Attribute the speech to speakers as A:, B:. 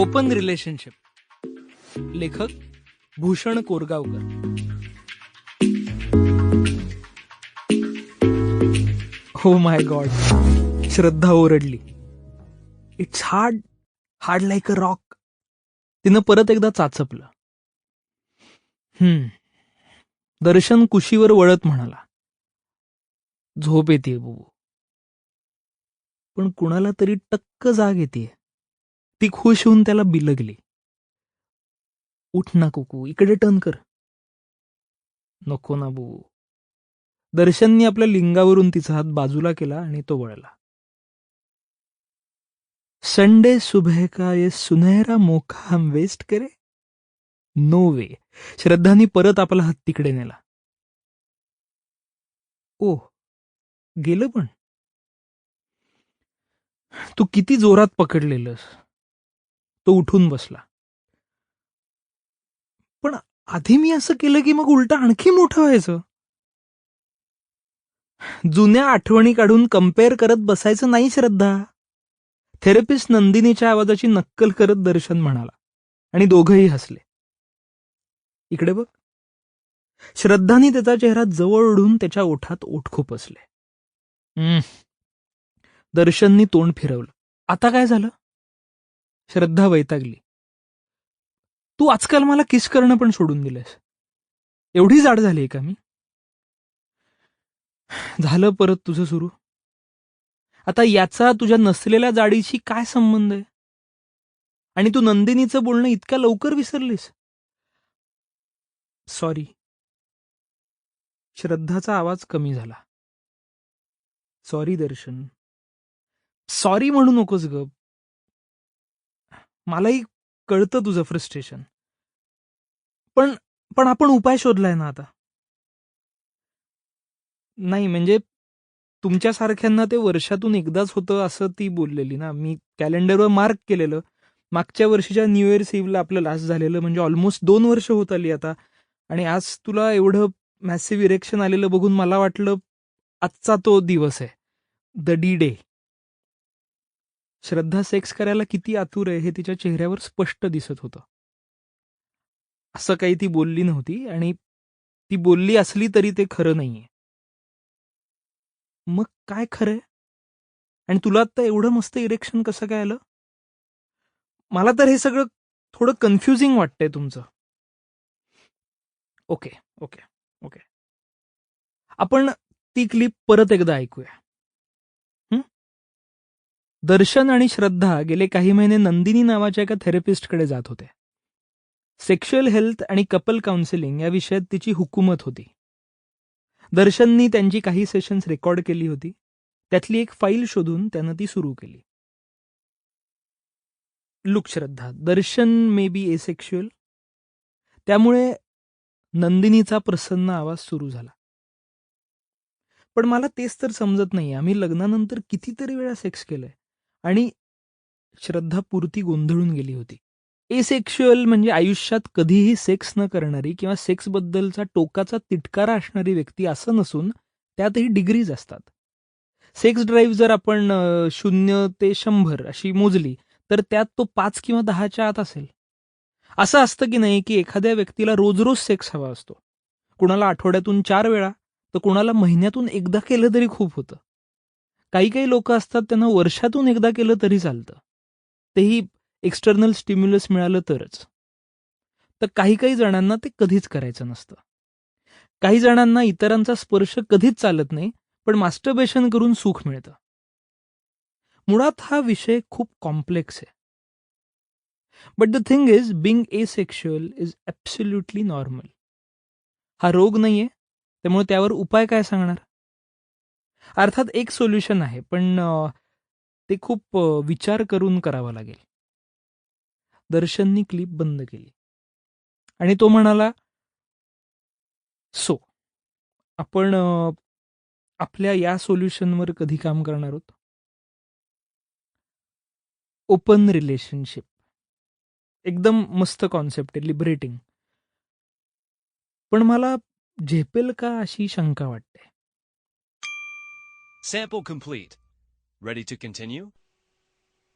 A: Open relationship. लेखक भूषण कोरगावकर. हो my god Shraddha ओरडली. It's hard hard like a rock तिनं परत एकदा चाचपलं. हम्म. दर्शन कुशीवर वळत म्हणाला. झोप येते बुबू. पण कुणाला तरी टक्क जाग येते ती खुश होऊन त्याला बिलगली. उठ ना कुकू इकडे टर्न कर. नको ना बुबू. दर्शननी आपल्या लिंगावरून तिचा हात बाजूला केला आणि तो वळला. संडे सुबह का ये सुनहरा मोका हम वेस्ट करे? नो वे श्रद्धानी परत आपला हात तिकडे नेला. ओ गेलं पण. तू किती जोरात पकडलेलंस. तो उठून बसला. पण आधी मी असं केलं की मग उलट आणखी मोठं व्हायचं? जुन्या आठवणी काढून कंपेअर करत बसायचं नाही श्रद्धा. थेरपिस्ट नंदिनीच्या आवाजाची नक्कल करत दर्शन म्हणाला. आणि दोघंही हसले. इकडे बघ. श्रद्धानी त्याचा चेहरा जवळ ओढून त्याच्या ओठात ओठ खुपसले. दर्शननी तोंड फिरवलं. आता काय झालं? श्रद्धा वैतागली. तू आजकाल मला किस करणं पण सोडून दिलंस एवढी जाड झाली का मी? झालं परत तुझं सुरू? आता याचा तुझ्या नसलेल्या जाडीशी काय संबंध आहे? आणि तू नंदिनीचं बोलणं इतक्या लवकर विसरलीस? सॉरी श्रद्धाचा आवाज कमी झाला. सॉरी दर्शन. सॉरी म्हणू नकोस ग. मलाही कळतं तुझं फ्रस्ट्रेशन पण पण आपण उपाय शोधलाय ना आता. नाही म्हणजे तुमच्यासारख्यांना ते वर्षातून एकदाच होतं असं ती बोललेली ना. मी कॅलेंडरवर मार्क केलेलं. मागच्या वर्षीच्या न्यू इयर इव्हला आपलं लास्ट झालेलं म्हणजे ऑलमोस्ट दोन वर्ष होत आली आता. आणि आज तुला एवढं मॅसिव्ह इरेक्शन आलेलं बघून मला वाटलं आजचा तो दिवस आहे. The D day Shraddha sex करायला किती आतुर आहे हे तिच्या चेहऱ्यावर स्पष्ट दिसत होतं. असं काही ती बोलली नव्हती आणि ती बोलली असली तरी ते खरं नाहीये. मग काय खरंय आणि तुला आता एवढं मस्त इरेक्शन कसं काय आलं? मला तर हे सगळं थोडं कन्फ्युजिंग वाटतंय तुमचं. ओके ओके ओके आपण ती क्लिप परत एकदा ऐकूया. दर्शन आणि श्रद्धा गेले काही महिने नंदिनी नावाच्या एका थेरपिस्टकडे जात होते. सेक्शुअल हेल्थ आणि कपल काउन्सिलिंग या विषयात तिची हुकूमत होती. दर्शननी त्यांची काही सेशन्स रेकॉर्ड केली होती. त्यातली एक फाईल शोधून त्यानं ती सुरू केली. Look Shraddha Darshan may be asexual त्यामुळे नंदिनीचा प्रसन्न आवाज सुरू झाला. पण मला तेच तर समजत नाही आम्ही लग्नानंतर कितीतरी वेळा सेक्स केलंय. आणि श्रद्धा पुरती गोंधळून गेली होती. एसेक्शुअल म्हणजे आयुष्यात कधीही सेक्स न करणारी किंवा सेक्सबद्दलचा टोकाचा तिटकारा असणारी व्यक्ती असं नसून त्यातही डिग्रीज असतात. सेक्स ड्राईव्ह जर आपण शून्य ते शंभर अशी मोजली तर त्यात तो पाच किंवा दहाच्या आत असेल. असं असतं की नाही की एखाद्या व्यक्तीला रोज रोज सेक्स हवा असतो. कुणाला आठवड्यातून चार वेळा तर कुणाला महिन्यातून एकदा केलं तरी खूप होतं. काही काही लोक असतात त्यांना वर्षातून एकदा केलं तरी चालतं. तेही एक्सटर्नल स्टिम्युलस मिळालं तरच. तर काही काही जणांना ते कधीच करायचं नसतं. काही जणांना इतरांचा स्पर्श कधीच चालत नाही पण मास्टरबेशन करून सुख मिळतं. मुळात हा विषय खूप कॉम्प्लेक्स आहे. But the thing is being a sexual is absolutely normal हा रोग नाही आहे त्यामुळे त्यावर उपाय काय सांगणार? अर्थात एक सोल्युशन आहे पण ते खूप विचार करून करावं लागेल. दर्शननी क्लिप बंद केली. आणि तो म्हणाला सो आपण आपल्या या सोल्युशनवर कधी काम करणार आहोत? ओपन रिलेशनशिप एकदम मस्त कॉन्सेप्ट आहे लिबरेटिंग पण मला झेपेल का अशी शंका वाटते
B: Sample complete. Ready to continue?